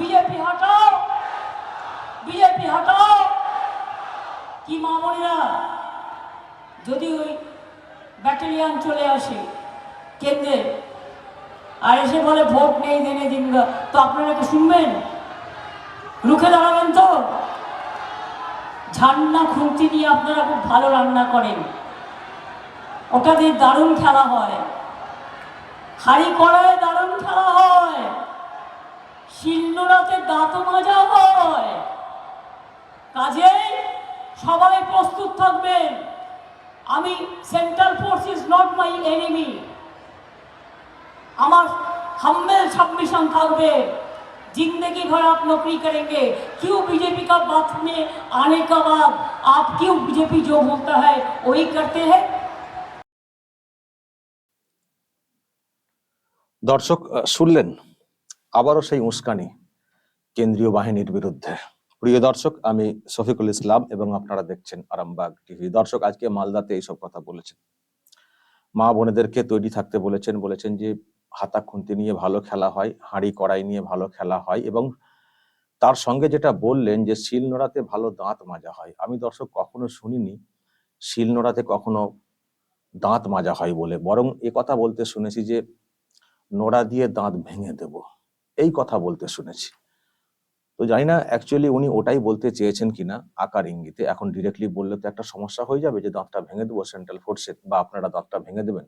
BJP হটাও BJP হটাও। কি মামনিরা? যদি ওই ব্যাটালিয়ান চলে আসে কেন্দ্রে, আর এসে বলে ভোট নেই, দেনে দিন তো আপনারা কি শুনবেন? রুখে দাঁড়াবেন তো। ঝান্না খুন্তি নিয়ে আপনারা খুব ভালো রান্না করেন। ওটা দিয়ে দারুণ খেলা হয়। হাড়ি কড়ায় দারুণ খেলা হয়। শিলনোড়াতে দাঁত মাজা হয় কাজেই সবাই প্রস্তুত থাকবেন আমি central force is not my enemy আমার हम्बल सबमिशन থাকবে जिंदगी भर आप नौकरी करेंगे क्यों बीजेपी का बात में आने का बाद आप क्यों बीजेपी जो बोलता है वही करते हैं দর্শক আহ, শুনলেন আবারও সেই উস্কানি কেন্দ্রীয় বাহিনীর বিরুদ্ধে। প্রিয় দর্শক, আমি শফিকুল ইসলাম এবং আপনারা দেখছেন আরামবাগ টিভি। দর্শক, আজকে মালদাতে এইসব কথা বলেছেন। মা বোনেদেরকে তৈরি থাকতে বলেছেন বলেছেন যে হাতা খুন্তি নিয়ে ভালো খেলা হয়, হাঁড়ি কড়াই নিয়ে ভালো খেলা হয় এবং তার সঙ্গে যেটা বললেন যে শিল নোড়াতে ভালো দাঁত মাজা হয়। আমি দর্শক, কখনো শুনিনি শিল নোড়াতে কখনো দাঁত মাজা হয় বলে। বরং এ কথা বলতে শুনেছি যে নোড়া দিয়ে দাঁত ভেঙে দেব। এই কথা বলতে শুনেছি। তো জানি না অ্যাকচুয়ালি উনি ওটাই বলতে চেয়েছেন কিনা, আকার ইঙ্গিতে। এখন ডিরেক্টলি বললে তো একটা সমস্যা হয়ে যাবে যে দাঁতটা ভেঙে দেবো সেন্ট্রাল ফোর্সে বা আপনারা দাঁতটা ভেঙে দেবেন।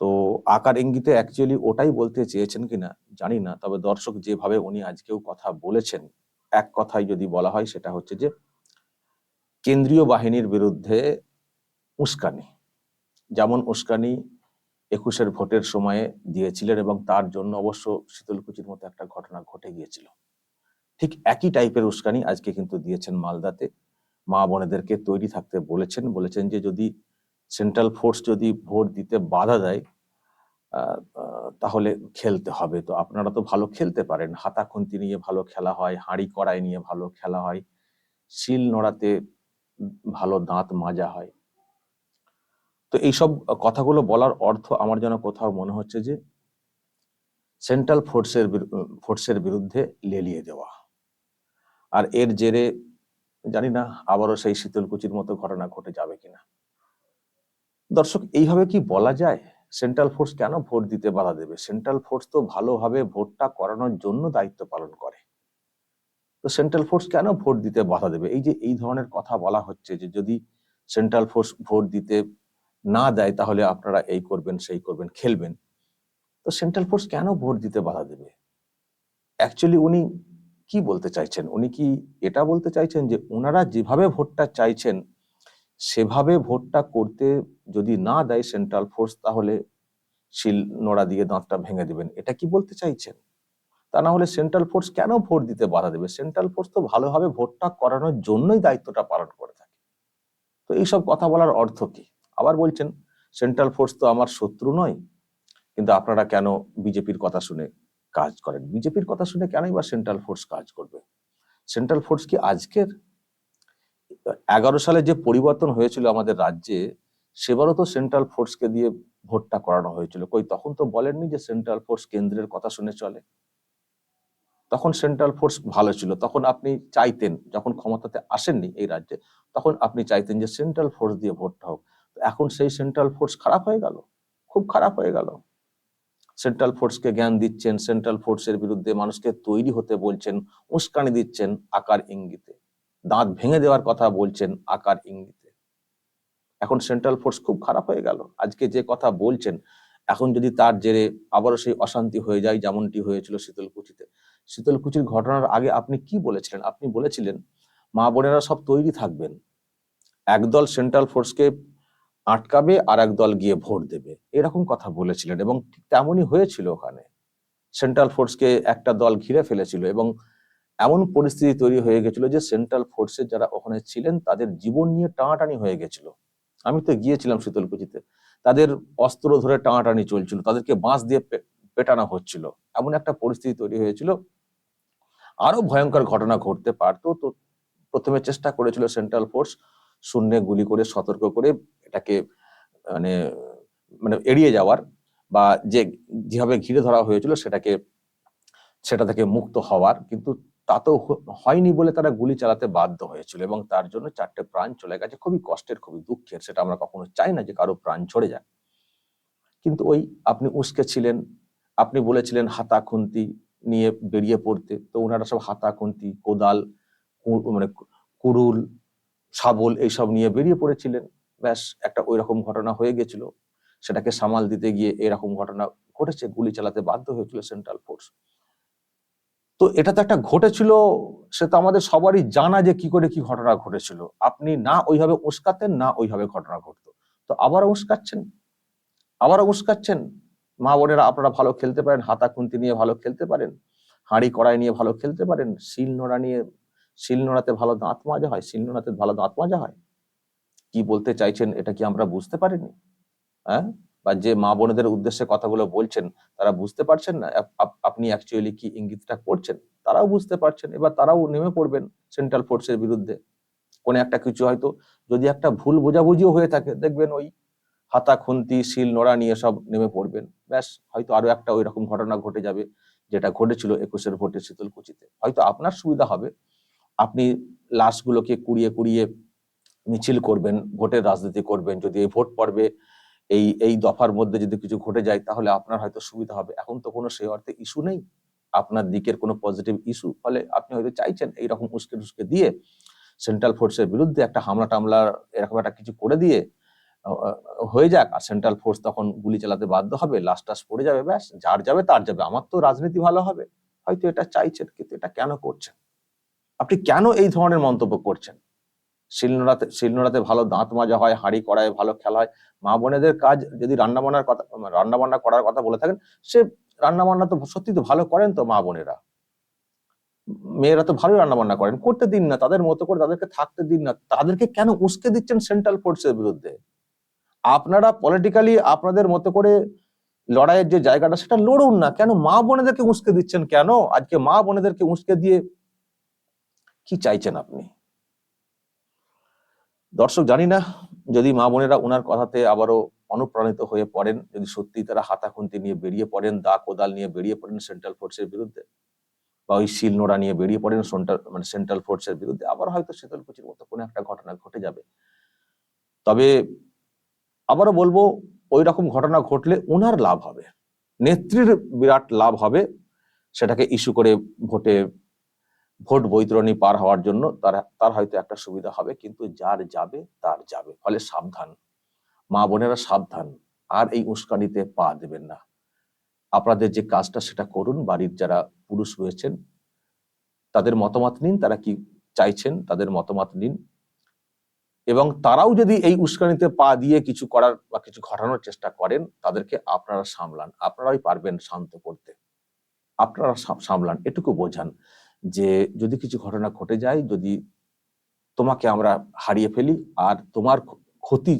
তো আকার ইঙ্গিতে অ্যাকচুয়ালি ওটাই বলতে চেয়েছেন কিনা, জানি না। তবে দর্শক যেভাবে উনি আজকেও কথা বলেছেন, এক কথায় যদি বলা হয় সেটা হচ্ছে যে, কেন্দ্রীয় বাহিনীর বিরুদ্ধে উস্কানি। যেমন উস্কানি একুশের ভোটের সময়ে দিয়েছিলেন এবং তার জন্য অবশ্য শীতলকুচির মতো একটা ঘটনা ঘটে গিয়েছিল। ঠিক একই টাইপের উস্কানি আজকে কিন্তু দিয়েছেন মালদাতে। মা বোনেদেরকে তৈরি থাকতে বলেছেন বলেছেন যে যদি সেন্ট্রাল ফোর্স যদি ভোট দিতে বাধা দেয় তাহলে খেলতে হবে। তো আপনারা তো ভালো খেলতে পারেন। হাতা খুন্তি নিয়ে ভালো খেলা হয়, হাঁড়ি কড়াই নিয়ে ভালো খেলা হয়, শিল নোড়াতে ভালো দাঁত মাজা হয়। তো এইসব কথাগুলো বলার অর্থ আমার যেন কোথাও মনে হচ্ছে যে সেন্ট্রাল ফোর্সের ফোর্সের বিরুদ্ধে লেলিয়ে দেওয়া। আর এর জেরে জানি না আবারও সেই শীতলকুচির মতো ঘটনা ঘটে যাবে কিনা। দর্শক, এইভাবে কি বলা যায়? সেন্ট্রাল ফোর্স কেন ভোট দিতে বাধা দেবে? সেন্ট্রাল ফোর্স তো ভালোভাবে ভোটটা করানোর জন্য দায়িত্ব পালন করে। তো সেন্ট্রাল ফোর্স কেন ভোট দিতে বাধা দেবে? এই যে এই ধরনের কথা বলা হচ্ছে যে যদি সেন্ট্রাল ফোর্স ভোট দিতে না দেয়, তাহলে আপনারা এই করবেন, সেই করবেন, খেলবেন। তো সেন্ট্রাল ফোর্স কেন ভোট দিতে বাধা দেবে? অ্যাকচুয়ালি উনি কি বলতে চাইছেন? উনি কি এটা বলতে চাইছেন যে ওনারা যেভাবে ভোটটা চাইছেন, সেভাবে ভোটটা করতে যদি না দেয় সেন্ট্রাল ফোর্স তাহলে শিল নোড়া দিয়ে দাঁতটা ভেঙে দেবেন। এটা কি বলতে চাইছেন? তা না হলে সেন্ট্রাল ফোর্স কেন ভোট দিতে বাধা দেবে? সেন্ট্রাল ফোর্স তো ভালোভাবে ভোটটা করানোর জন্যই দায়িত্বটা পালন করে থাকে। তো এইসব কথা বলার অর্থ কি? আবার বলছেন সেন্ট্রাল ফোর্স তো আমার শত্রু নয়। কিন্তু আপনারা কেন বিজেপির কথা শুনে কাজ করেন? বিজেপির কথা শুনে কেনই বা সেন্ট্রাল ফোর্স কাজ করবে? সেন্ট্রাল ফোর্স কি আজকের? এগারো সালে যে পরিবর্তন হয়েছিল আমাদের রাজ্যে, সেবারও তো সেন্ট্রাল ফোর্সকে দিয়ে ভোটটা করানো হয়েছিল। কই, তখন তো বলেননি যে সেন্ট্রাল ফোর্স কেন্দ্রের কথা শুনে চলে? তখন সেন্ট্রাল ফোর্স ভালো ছিল। তখন আপনি চাইতেন, যখন ক্ষমতাতে আসেননি এই রাজ্যে, তখন আপনি চাইতেন যে সেন্ট্রাল ফোর্স দিয়ে ভোটটা হোক। এখন সেই সেন্ট্রাল ফোর্স খারাপ হয়ে গেল, খুব খারাপ হয়ে গেল। সেন্ট্রাল ফোর্সকে জ্ঞান দিচ্ছেন সেন্ট্রাল ফোর্সের বিরুদ্ধে মানুষকে তৈরি হতে বলছেন, উস্কানি দিচ্ছেন আকার ইঙ্গিতে। দাঁত ভেঙে দেওয়ার কথা বলছেন আকার ইঙ্গিতে। এখন সেন্ট্রাল ফোর্স খুব খারাপ হয়ে গেল। আজকে যে কথা বলছেন, এখন যদি তার জেরে আবারও সেই অশান্তি হয়ে যায় যেমনটি হয়েছিল শীতলকুচিতে। শীতলকুচির ঘটনার আগে আপনি কি বলেছিলেন? আপনি বলেছিলেন, মা বোনেরা সব তৈরি থাকবেন। একদল সেন্ট্রাল ফোর্সকে আটকাবে আর এক দল গিয়ে ভোট দেবে। এরকম কথা বলেছিলেন এবং তেমনই হয়েছিল ওখানে। সেন্ট্রাল ফোর্সকে একটা দল ঘিরে ফেলেছিল এবং এমন পরিস্থিতি তৈরি হয়ে গেছিল যে সেন্ট্রাল ফোর্সের যারা ওখানে ছিলেন, তাদের জীবন নিয়ে টানাটানি হয়ে গেছিল। আমি তো গিয়েছিলাম শীতলকুচিতে। তাদের অস্ত্র ধরে টানাটানি চলছিল, তাদেরকে বাঁশ দিয়ে পেটানো হচ্ছিল। এমন একটা পরিস্থিতি তৈরি হয়েছিল। আরও ভয়ঙ্কর ঘটনা ঘটতে পারতো। তো প্রথমে চেষ্টা করেছিল সেন্ট্রাল ফোর্স শূন্যে গুলি করে সতর্ক করে এটাকে মানে মানে এড়িয়ে যাওয়ার বা যে যেভাবে ঘিরে ধরা হয়েছিল সেটাকে, সেটা থেকে মুক্ত হওয়ার, কিন্তু তাতেও হ- হয়নি বলে তারা গুলি চালাতে বাধ্য হয়েছিল এবং তার জন্য চারটে প্রাণ চলে গেছে। খুবই কষ্টের, খুবই দুঃখের, সেটা আমরা কখনো চাই না যে কারও প্রাণ ঝরে যাক। কিন্তু ওই আপনি উস্কে ছিলেন, আপনি বলেছিলেন হাতা খুন্তি নিয়ে বেরিয়ে পড়তে, তো ওনারা সব হাতা খুন্তি, কোদাল মানে কুড়ুল, শাবল এইসব নিয়ে বেরিয়ে পড়েছিলেন। ব্যাস একটা ওই রকম ঘটনা হয়ে গেছিল। সেটাকে সামাল দিতে গিয়ে এরকম ঘটনা ঘটেছে, গুলি চালাতে বাধ্য হয়েছিল সেন্ট্রাল ফোর্স তো এটা তো একটা ঘটেছিল, সে তো আমাদের সবারই জানা যে কি করে কি ঘটনা ঘটেছিল। আপনি না ওইভাবে উস্কাতেন, না ওইভাবে ঘটনা ঘটতো। তো আবার উস্কাচ্ছেন আবার উস্কাচ্ছেন। মা বোনেরা আপনারা ভালো খেলতে পারেন, হাতা খুন্তি নিয়ে ভালো খেলতে পারেন, হাঁড়ি কড়াই নিয়ে ভালো খেলতে পারেন শিল নোড়া নিয়ে শিল নোড়াতে ভালো দাঁত মাজা হয় শিল নোড়াতে ভালো দাঁত মাজা হয়। কি বলতে চাইছেন এটা কি আমরা বুঝতে পারিনি? হ্যাঁ? বা যে মা বোনেদের উদ্দেশ্যে কথাগুলো বলছেন, তারা বুঝতে পারছেন না? আপ- আপ- আপনি অ্যাকচুয়ালি কি ইঙ্গিতটা করছেন? তারাও বুঝতে পারছেন। এবার তারাও নেমে পড়বেন সেন্ট্রাল ফোর্সের বিরুদ্ধে। কোনো একটা কিছু হয়তো যদি একটা ভুল বোঝাবুঝিও হয়ে থাকে, দেখবেন ওই হাতা, খুন্তি, শিল, নোড়া নিয়ে সব নেমে পড়বেন। ব্যাস, হয়তো আরও একটা ওই রকম ঘটনা ঘটে যাবে, যেটা ঘটেছিল একুশের ভোটে শীতলকুচিতে। হয়তো আপনার সুবিধা হবে। আপনি লাশগুলোকে কুড়িয়ে কুড়িয়ে মিছিল করবেন, ভোটের রাজনীতি করবেন, যদি এই ভোট পর্বে এই এই দফার মধ্যে যদি কিছু ঘটে যায়, তাহলে আপনার হয়তো সুবিধা হবে। এখন তো কোনো সেই অর্থে ইস্যু নেই। আপনার দিকের কোনো পজিটিভ ইস্যু ফলে আপনি হয়তো চাইছেন এইরকম উস্কে টুস্কে দিয়ে সেন্ট্রাল ফোর্সের বিরুদ্ধে একটা হামলা টামলা এরকম একটা কিছু করে দিয়ে হয়ে যাক। আর সেন্ট্রাল ফোর্স তখন গুলি চালাতে বাধ্য হবে লাস্ট টাস পড়ে যাবে, ব্যাস, যার যাবে তার যাবে। আমার তো রাজনীতি ভালো হবে। হয়তো এটা চাইছেন, কিন্তু এটা কেন করছেন? আপনি কেন এই ধরনের মন্তব্য করছেন? শিলনোড়াতে শিলনোড়াতে ভালো দাঁত মাজা হয়, হাঁড়ি কড়ায় ভালো খেলা হয়। মা বোনেদের কাজ যদি রান্না বান্নার কথা, রান্না বান্না করার কথা বলে থাকেন, সে রান্না বান্না তো সত্যি তো ভালো করেন তো মা বোনেরা। মেয়েরা তো ভালোই রান্না বান্না করেন। করতে দিন না, তাদের মতো করে তাদেরকে থাকতে দিন না। তাদেরকে কেন উস্কে দিচ্ছেন সেন্ট্রাল ফোর্সের বিরুদ্ধে? আপনারা পলিটিক্যালি আপনাদের মতো করে লড়াইয়ের যে জায়গাটা, সেটা লড়ুন না। কেন মা বোনেদেরকে উস্কে দিচ্ছেন কেন? আজকে মা বোনেদেরকে উস্কে দিয়ে কি চাইছেন আপনি? দর্শক জানি না, যদি মা বোনেরা ওনার কথাতে আবারও অনুপ্রাণিত হয়ে পড়েন, যদি সত্যি তারা হাতা খুন্তি নিয়ে বেরিয়ে পড়েন, দা কোদাল নিয়ে বেরিয়ে পড়েন সেন্ট্রাল ফোর্সের বিরুদ্ধে, বা ওই শিল নোড়া নিয়ে বেরিয়ে পড়েন সেন্ট্রাল মানে সেন্ট্রাল ফোর্সের বিরুদ্ধে, আবার হয়তো শীতলকুচির মতো কোনো একটা ঘটনা ঘটে যাবে। তবে আবারও বলব ওই রকম ঘটনা ঘটলে ওনার লাভ হবে, নেত্রীর বিরাট লাভ হবে, সেটাকে ইস্যু করে ভোটে ভোট বৈতরণী পার হওয়ার জন্য তার তার হয়তো একটা সুবিধা হবে, কিন্তু যার যাবে, তার যাবে। ফলে সাবধান। মা বোনেরা সাবধান। আর এই উস্কানিতে পা দেবেন না। আপনাদের যে কাজটা সেটা করুন। বাড়ির যারা পুরুষ রয়েছেন, তাদের মতামত নিন। তারা কি চাইছেন, তাদের মতামত নিন। এবং তারাও যদি এই উস্কানিতে পা দিয়ে কিছু করার বা কিছু ঘটানোর চেষ্টা করেন, তাদেরকে আপনারা সামলান। আপনারাই পারবেন শান্ত করতে। আপনারা সামলান। এটুকু বোঝান। যে যদি কিছু ঘটনা ঘটে যায়, যদি তোমাকে আমরা হারিয়ে ফেলি আর তোমার ক্ষতি,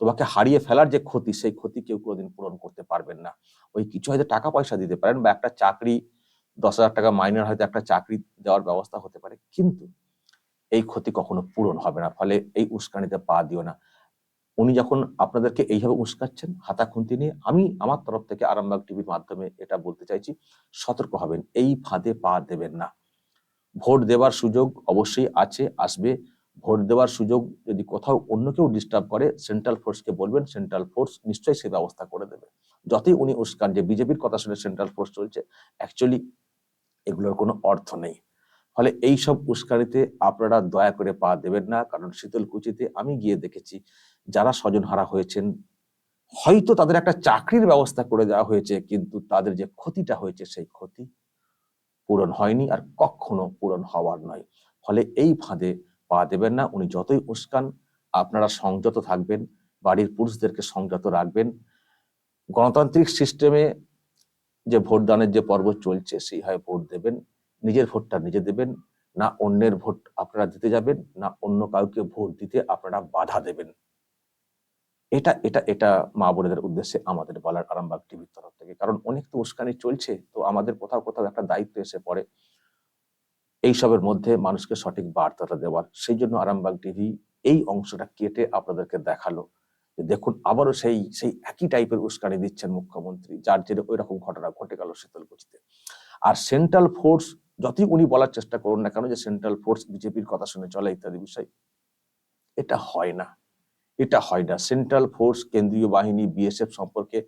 তোমাকে হারিয়ে ফেলার যে ক্ষতি, সেই ক্ষতি কেউ কোনোদিন পূরণ করতে পারবেন না। ওই কিছু হয়তো টাকা পয়সা দিতে পারেন বা একটা চাকরি, দশ হাজার টাকা মাইনের হয়তো একটা চাকরি দেওয়ার ব্যবস্থা হতে পারে, কিন্তু এই ক্ষতি কখনো পূরণ হবে না, ফলে এই উস্কানিতে পা দিও না। উনি যখন আপনাদেরকে এইভাবে উস্কাচ্ছেন হাতা খুন্তি নিয়ে, আমি আমার তরফ থেকে আরামবাগ টিভির মাধ্যমে এটা বলতে চাইছি, সতর্ক হবেন, এই ফাঁদে পা দেবেন না। ভোট দেওয়ার সুযোগ অবশ্যই আছে, আসবে। ভোট দেওয়ার সুযোগ যদি কোথাও অন্য কেউ ডিস্টার্ব করে সেন্ট্রাল ফোর্সকে বলবেন সেন্ট্রাল ফোর্স নিশ্চয়ই সে ব্যবস্থা করে দেবে। যতই উনি উস্কান, যে বিজেপির কথা শুনে সেন্ট্রাল ফোর্স চলছে অ্যাকচুয়ালি এগুলোর কোনো অর্থ নেই। ফলে এই সব উস্কানিতে আপনারা দয়া করে পা দেবেন না, কারণ শীতলকুচিতে আমি গিয়ে দেখেছি, যারা স্বজনহারা হয়েছেন, হয়তো তাদের একটা চাকরির ব্যবস্থা করে দেওয়া হয়েছে, কিন্তু তাদের যে ক্ষতিটা হয়েছে, সেই ক্ষতি পূরণ হয়নি আর কখনো পূরণ হওয়ার নয়। ফলে এই ফাঁদে পা দেবেন না, উনি যতই উস্কান, আপনারা সংযত থাকবেন, বাড়ির পুরুষদেরকে সংযত রাখবেন। গণতান্ত্রিক সিস্টেমে যে ভোটদানের যে পর্ব চলছে সেই হয় ভোট দেবেন। নিজের ভোটটা নিজে দেবেন, না অন্যের ভোট আপনারা দিতে যাবেন, না অন্য কাউকে ভোট দিতে আপনারা বাধা দেবেন। এটা এটা এটা মা বোনেদের উদ্দেশ্যে আমাদের বলার আরামবাগ টিভির তরফ থেকে। কারণ অনেক তো উস্কানি চলছে, তো আমাদের কোথাও কোথাও একটা দায়িত্ব এসে পড়ে এইসবের মধ্যে মানুষকে সঠিক বার্তাটা দেওয়ার। সেই জন্য আরামবাগ টিভি এই অংশটা কেটে আপনাদেরকে দেখাল যে দেখুন, আবারও সেই সেই একই টাইপের উস্কানি দিচ্ছেন মুখ্যমন্ত্রী, যার জেরে ওই রকম ঘটনা ঘটে গেল শীতলকুচিতে। আর সেন্ট্রাল ফোর্স যতই উনি বলার চেষ্টা করুন না কেন যে সেন্ট্রাল ফোর্স বিজেপির কথা শুনে চলে ইত্যাদি বিষয়, এটা হয় না। এটা হয় না। সেন্ট্রাল ফোর্স কেন্দ্রীয় বাহিনী বিএসএফ সম্পর্কে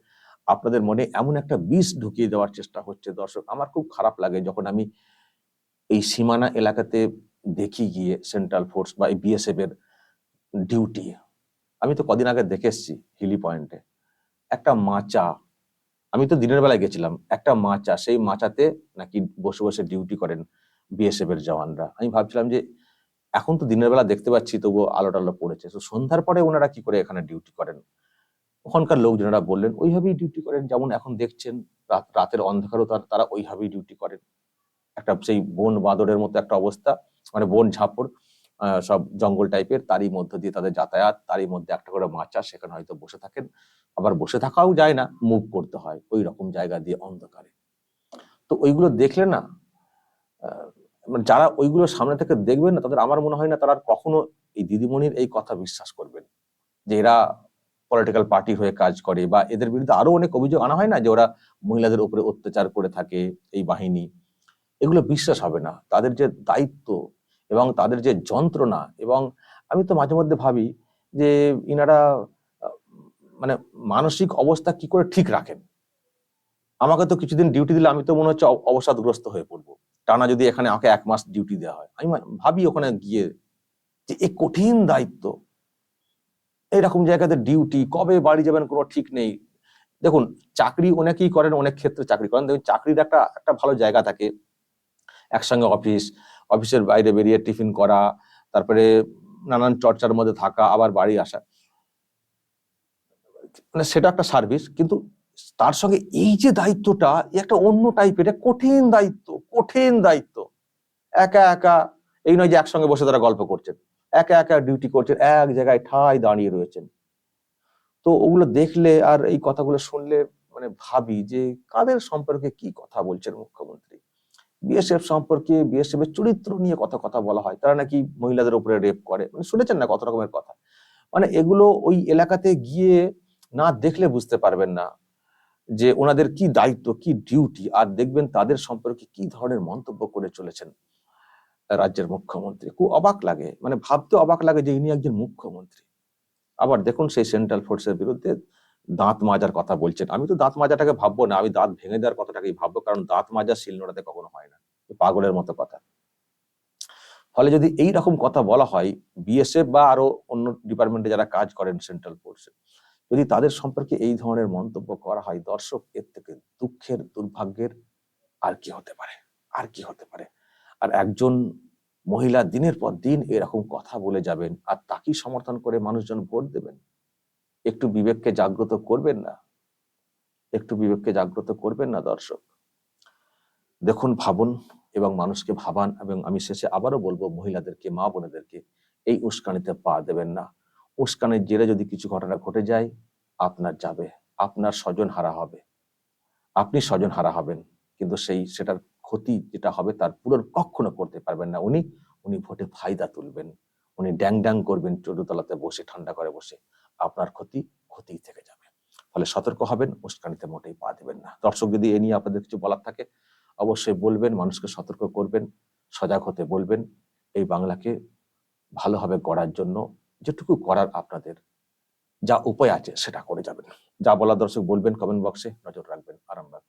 আপনাদের মনে এমন একটা বিষ ঢুকিয়ে দেওয়ার চেষ্টা হচ্ছে দর্শক। আমার খুব খারাপ লাগে যখন আমি এই সীমানা এলাকাতে দেখি গিয়ে সেন্ট্রাল ফোর্স বা এই বিএসএফ এর ডিউটি আমি তো কদিন আগে দেখে এসেছি হিলি পয়েন্টে একটা মাচা, আমি তো দিনের বেলায় গেছিলাম, একটা মাচা, সেই মাচাতে নাকি বসে বসে ডিউটি করেন বিএসএফ এর জওয়ানরা। আমি ভাবছিলাম যে এখন তো দিনের বেলা দেখতে পাচ্ছি তবুও আলো টালো পড়েছে। তো সন্ধ্যার পরে ওনারা কি করে এখানে ডিউটি করেন? ওখানকার লোকজনেরা বললেন, ওইভাবেই ডিউটি করেন যেমন এখন দেখছেন, রাত, রাতের অন্ধকারও তারা ওইভাবেই ডিউটি করেন। একটা সেই বন বাঁদরের মতো একটা অবস্থা মানে বন ঝাপড় সব জঙ্গল টাইপের তারই মধ্য দিয়ে তাদের যাতায়াত, তারই মধ্যে একটা করে মাচা, সেখানে হয়তো বসে থাকেন। আবার বসে থাকাও যায় না মুভ করতে হয় ওই রকম জায়গা দিয়ে অন্ধকারে। তো ওইগুলো দেখলে না মানে যারা ওইগুলো সামনে থেকে দেখবেন না, তাদের আমার মনে হয় না তারা কখনো এই দিদিমণির এই কথা বিশ্বাস করবেন। যে এরা পলিটিক্যাল পার্টির হয়ে কাজ করে বা এদের বিরুদ্ধে আরও অনেক অভিযোগ আনা হয় না যে ওরা মহিলাদের উপরে অত্যাচার করে থাকে এই বাহিনী। এগুলো বিশ্বাস হবে না। তাদের যে দায়িত্ব এবং তাদের যে যন্ত্রণা এবং আমি তো মাঝে মধ্যে ভাবি যে ইনারা মানে মানসিক অবস্থা কি করে ঠিক রাখেন? আমাকে তো কিছুদিন ডিউটি দিলে আমি তো মনে হচ্ছে অবসাদগ্রস্ত হয়ে পড়ব। টানা যদি এখানে আমাকে এক মাস ডিউটি দেওয়া হয়, আমি ভাবি ওখানে গিয়ে যে এ কঠিন দায়িত্ব। এইরকম জায়গাতে ডিউটি কবে বাড়ি যাবেন কোনো ঠিক নেই। দেখুন, চাকরি অনেকেই করেন, অনেক ক্ষেত্রে চাকরি করেন। দেখুন, চাকরির একটা একটা ভালো জায়গা থাকে। একসঙ্গে অফিস অফিসের বাইরে বেরিয়ে টিফিন করা, তারপরে নানান চর্চার মধ্যে থাকা, আবার বাড়ি আসা। মানে সেটা একটা সার্ভিস কিন্তু তার সঙ্গে এই যে দায়িত্বটা একটা অন্য টাইপের কঠিন দায়িত্ব কঠিন দায়িত্ব। একা একা, এই নয় যে একসঙ্গে বসে তারা গল্প করছেন। একা একা ডিউটি করছেন, এক জায়গায় ঠাই দাঁড়িয়ে রয়েছেন। তো ওগুলো দেখলে আর এই কথাগুলো শুনলে মানে ভাবি যে কাদের সম্পর্কে কি কথা বলছেন মুখ্যমন্ত্রী? বিএসএফ সম্পর্কে বিএসএফ এর চরিত্র নিয়ে কথা কথা বলা হয়? তারা নাকি মহিলাদের উপরে রেপ করে? মানে শুনেছেন না কত রকমের কথা? মানে এগুলো ওই এলাকাতে গিয়ে না দেখলে বুঝতে পারবেন না। যে ওনাদের কি দায়িত্ব, কি ডিউটি আর দেখবেন তাদের সম্পর্কে কি ধরনের মন্তব্য করে চলেছেন রাজ্যের মুখ্যমন্ত্রী। খুব অবাক লাগে মানে ভাবতে অবাক লাগে যে ইনি একজন মুখ্যমন্ত্রী। আবার দেখুন সেই সেন্ট্রাল ফোর্সের বিরুদ্ধে দাঁত মাজার কথা বলছেন। আমি তো দাঁত মাজাটাকে ভাববো না, আমি দাঁত ভেঙে দেওয়ার কথাটাকেই ভাববো, কারণ দাঁত মাজা শিলনোড়াতে কখনো হয় না। পাগলের মতো কথা। ফলে যদি এই রকম কথা বলা হয় বিএসএফ বা আরও অন্য ডিপার্টমেন্টে যারা কাজ করেন সেন্ট্রাল ফোর্সে যদি তাদের সম্পর্কে এই ধরনের মন্তব্য করা হয়, দর্শক, এর থেকে দুঃখের, দুর্ভাগ্যের আর কি হতে পারে? আর কি হতে পারে? আর একজন মহিলা দিনের পর দিন এরকম কথা বলে যাবেন, আর তাকেই সমর্থন করে মানুষজন ভোট দেবেন? একটু বিবেককে জাগ্রত করবেন না? একটু বিবেককে জাগ্রত করবেন না, দর্শক? দেখুন, ভাবুন এবং মানুষকে ভাবান এবং আমি শেষে আবারও বলব, মহিলাদেরকে মা বোনেদেরকে এই উস্কানিতে পা দেবেন না। উস্কানির জেরে যদি কিছু ঘটনা ঘটে যায়, আপনার যাবে, আপনার স্বজন হারা হবে। আপনি স্বজন হারা হবেন, কিন্তু সেই, সেটার ক্ষতি যেটা হবে তার পূরণ কখনো করতে পারবেন না। উনি উনি ভোটে ফায়দা তুলবেন, উনি ড্যাং ড্যাং করবেন চটুতলাতে বসে, ঠান্ডা করে বসে। আপনার ক্ষতি ক্ষতিই থেকে যাবে। ফলে সতর্ক হবেন, উস্কানিতে মোটেই পা দেবেন না। দর্শক, যদি এ নিয়ে আপনাদের কিছু বলার থাকে, অবশ্যই বলবেন, মানুষকে সতর্ক করবেন, সজাগ হতে বলবেন। এই বাংলাকে ভালোভাবে গড়ার জন্য যেটুকু করার আপনাদের যা উপায় আছে সেটা করে যাবেন। যা বলা দর্শক বলবেন কমেন্ট বক্সে নজর রাখবেন আরামবাগ